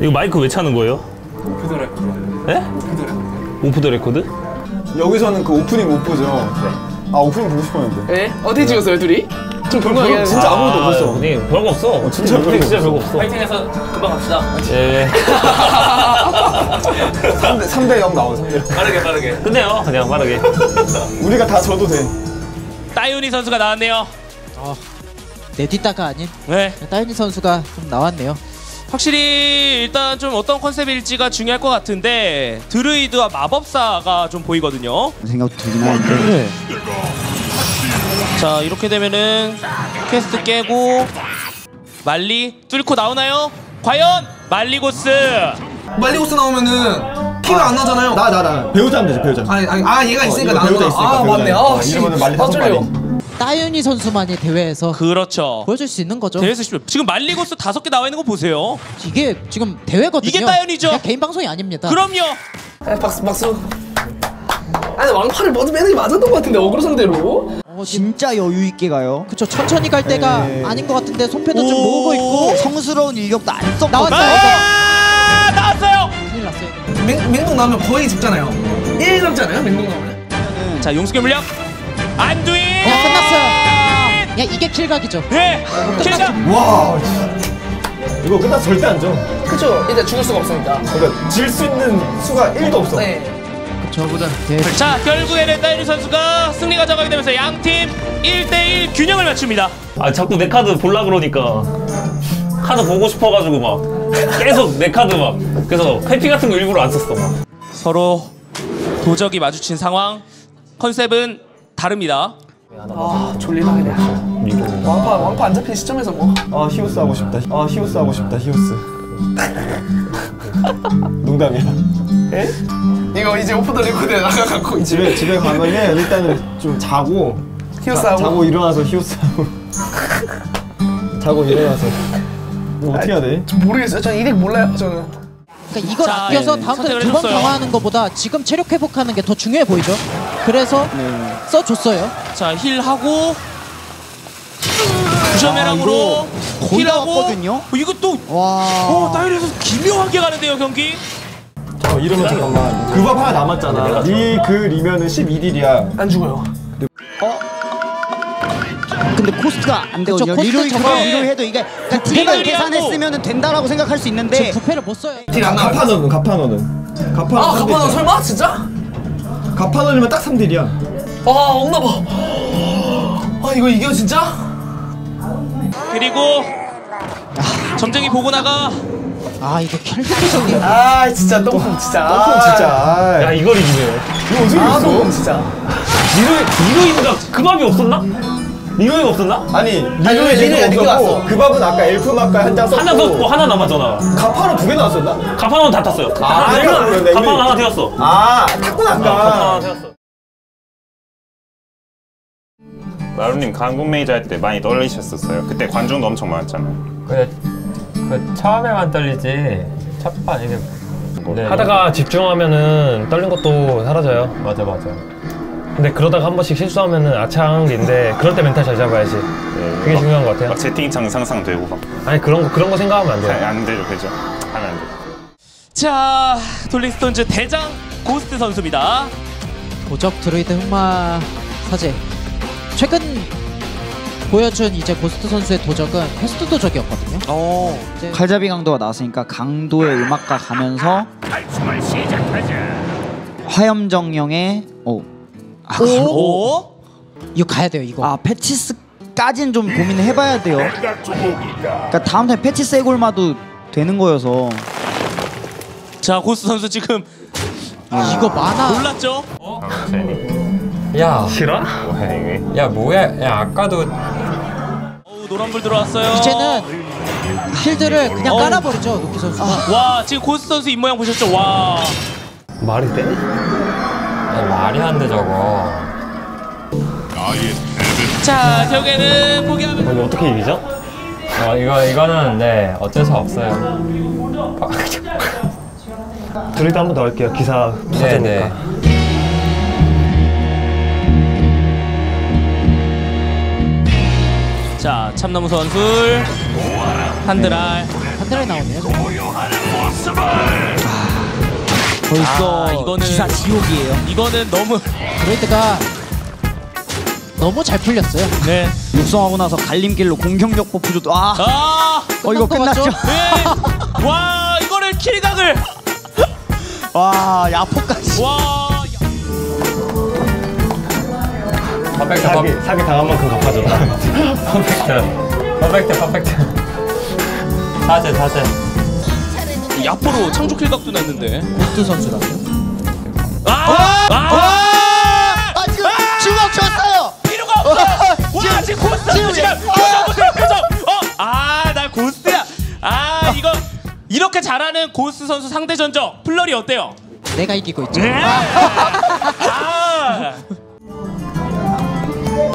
이거 마이크 왜 차는 거예요? 오프 더 레코드. 예? 오프 더 레코드. 오프 더 레코드? 여기서는 그 오프닝 못 보죠. 아 오프닝 보고 싶었는데. 네? 어떻게 찍었어요 둘이? 좀 궁금하게 진짜 아무것도 없었어. 네, 별거 없어. 진짜 별거 진짜. 별거 없어. 파이팅해서 금방 갑시다. 예. 3대 3대 0 나와 3대 0. 빠르게 빠르게. 끝내요. 그냥 빠르게. 우리가 다 져도 돼. 따윤이 선수가 나왔네요. 내 뒷다가 아닌 네. 따윤이 선수가 좀 나왔네요. 확실히 일단 좀 어떤 컨셉일지가 중요할 것 같은데 드루이드와 마법사가 좀 보이거든요. 생각도 들긴 하는데 자 이렇게 되면은 퀘스트 깨고 말리 뚫고 나오나요? 과연 말리고스 말리고스 나오면은 피가 안 나잖아요. 나 나 나 배우자 하면 되지 배우자. 아니, 아니 아 얘가 있으니까 이거 나는 배우자 거야. 있으니까, 아. 맞네. 어, 아 씨. 이러면은 말리 아 다섯 쫄려. 따윤이 선수만이 대회에서 그렇죠. 보여줄 수 있는 거죠. 대회에서 십- 지금 말리고스 다섯 개 나와 있는 거 보세요. 이게 지금 대회거든요. 이게 따윤이죠? 그냥 개인 방송이 아닙니다. 그럼요. 아, 박수 박수. 아니 왕팔을 먼저 매는 게 맞았던 것 같은데 어그로 상대로. 어, 진짜 여유 있게 가요. 그쵸 천천히 갈 때가 네. 아닌 것 같은데 손패도 좀 오. 모으고 있고 성스러운 인력도 안 썼고 나왔어요. 아 나왔어요. 큰일 났어요. 맹, 맹독 나면 거의 죽잖아요. 1 남잖아요 맹독 나오면. 자 용수의 물량 안두인. 야 끝났어요. 야 이게 킬각이죠. 네. 킬각. 와. 이거 끝나 절대 안 져. 그쵸. 일단 죽을 수가 없으니까. 그러니까 질 수 있는 수가 1도 없어. 네. 저보다 대 자 결국에는 따윤이 선수가 승리 가져가게 되면서 양팀 1대1 균형을 맞춥니다. 아 자꾸 내 카드 볼라 그러니까 카드 보고 싶어가지고 막 계속 내 카드 막 그래서 회피 같은 거 일부러 안 썼어 막. 서로 도적이 마주친 상황 컨셉은 다릅니다. 아 졸리다 그냥. 왕파 왕파 안 잡힌 시점에서 뭐. 아 히오스 하고 싶다. 아 히오스 하고 싶다. 히오스. 농담이야. 이거 이제 오프 더 레코드에 나가갖고 이제 집에 집에 가면은 일단은 좀 자고 자, 하고. 자고 일어나서 히오스 하고 자고 일어나서 이거 어떻게 해야 돼? 모르겠어요. 전 이렉 몰라요. 저는. 그러니까 이걸 자, 아껴서 예, 다음 턴에 선택을 두번 해줬어요. 강화하는 것보다 지금 체력 회복하는 게 더 중요해 보이죠. 그래서 써줬어요. 자 힐하고 부셔메랑으로 다 힐하고 왔거든요? 어, 이거 또와 어, 선수 기묘하게 가는데요 경기. 어, 이러면 잠깐만 그밥 하나 남았잖아. 니그 리면은 12딜이야. 안 죽어요. 근데 코스트가 안 되거든요. 그쵸, 코스트 리로이 저거- 그거 리로이 해도 이게 그냥 딜만 계산했으면 된다라고 생각할 수 있는데 지금 부패를 못 써요. 딜안 나와. 가파너는 가파너는 가파너. 아 가파나 설마 진짜? 가파너면 딱 3딜이야. 아 없나 봐. 아 이거 이겨 진짜? 그리고 점쟁이 보고 나가 아 이게 켈리적인 아 진짜 똥콩 진짜. 똥콩 아, 진짜. 야 아이, 이걸 이기네. 이거 어떻게 아 이겼어? 진짜. 리로이 리로이가 그 밥이 없었나? 리로이가 없었나? 아니 리로이 리로이가 늦게 왔어. 없었고 그 밥은 아까 엘프 마카 한장 썼고 하나 더 하나 남았잖아. 가파너 두개 나왔었나? 가파노는 다 탔어요. 아, 하나. 가파노 우리- 하나 되었어. 아 탔구나 아까. 하나 되었어. 마루님 강국 메이저 할 때 많이 떨리셨었어요. 그때 관중도 엄청 많았잖아요. 그, 그 처음에만 떨리지 첫번 이게 네, 하다가 집중하면은 떨린 것도 사라져요. 맞아 맞아. 근데 그러다가 한 번씩 실수하면은 아차한 게 있는데 그럴 때 멘탈 잘 잡아야지. 네, 그게 막- 중요한 것 같아요. 막 채팅창 상상되고 막 아니 그런 거 그런 거 생각하면 안 돼요. 안 되죠, 그죠? 하면 안 돼. 자 돌링스톤즈 대장 고스트 선수입니다. 도적 드루이드 흑마 사제. 최근 보여준 이제 고스트 선수의 도적은 퀘스트 도적이었거든요. 어. 이제 칼잡이 강도가 나왔으니까 강도의 음악가 가면서 화염정령의 어. 아, 오. 이거 가야 돼요 이거. 아 패치스까지는 좀 고민을 해봐야 돼요. 그러니까 다음 턴에 패치스 해골마도 되는 거여서 자 고스트 선수 지금 이거 많아. 놀랐죠? 야, 싫어? 뭐야 이게? 야 뭐야? 야 아까도 어우 노란불 들어왔어요. 이제는 필드를 그냥 어우. 깔아버리죠 노키 선수가. 와 지금 고스트 선수 입 모양 보셨죠? 와. 말이 돼? 야, 말이 안 돼 저거. 자 결국에는 포기하면 아니 어떻게 이기죠? 어 이거 이거는 네 어쩔 수 없어요. 드루이드 한번 더 할게요. 기사 네네. 부서지니까. 자 참나무 선술 한드랄 한드라이 나오네요. 벌써 아, 이거는- 기사 지옥이에요. 이거는 너무 드레이드가 너무 잘 풀렸어요. 네. 육성하고 나서 갈림길로 공격력 버프도 아, 아, 어 이거 끝난 거 끝났죠? 맞죠? 네. 와, 이거를 킬각을. 와 야포까지. 와. 퍼펙트 사기 퍼- 사기 당한 만큼 갚아줬다. 퍼펙트 퍼펙트 퍼펙트 사제 사제 야포로 창조 킬 각도 났는데. 고트 선수라고요? 아! 아! 아! 아 지금 주먹 쳤어요. 필요가 없어. 와, 지금 고스트 지금 표정 보세요, 표정. 어, 아, 나 고스트야. 아, 이거 이렇게 잘하는 고스트 선수 상대 전적 플러리 어때요? 내가 이기고 있죠. 네. 아!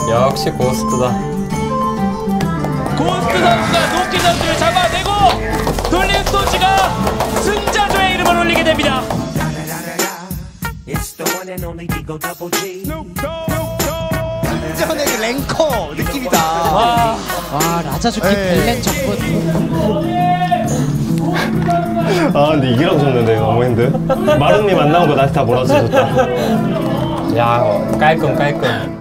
역시 고스트다 고스트 선수가 노키 선수를 잡아내고 돌린 스톤지가 승자조의 이름을 올리게 됩니다. 그 랭커 느낌이다. 와, 와 라자주키 네. 벨렌 전분. 아 근데 이기라고 졌는데 너무 힘들. 마루님 안 나온 거 나한테 다 몰아서 줬다. 야 깔끔 깔끔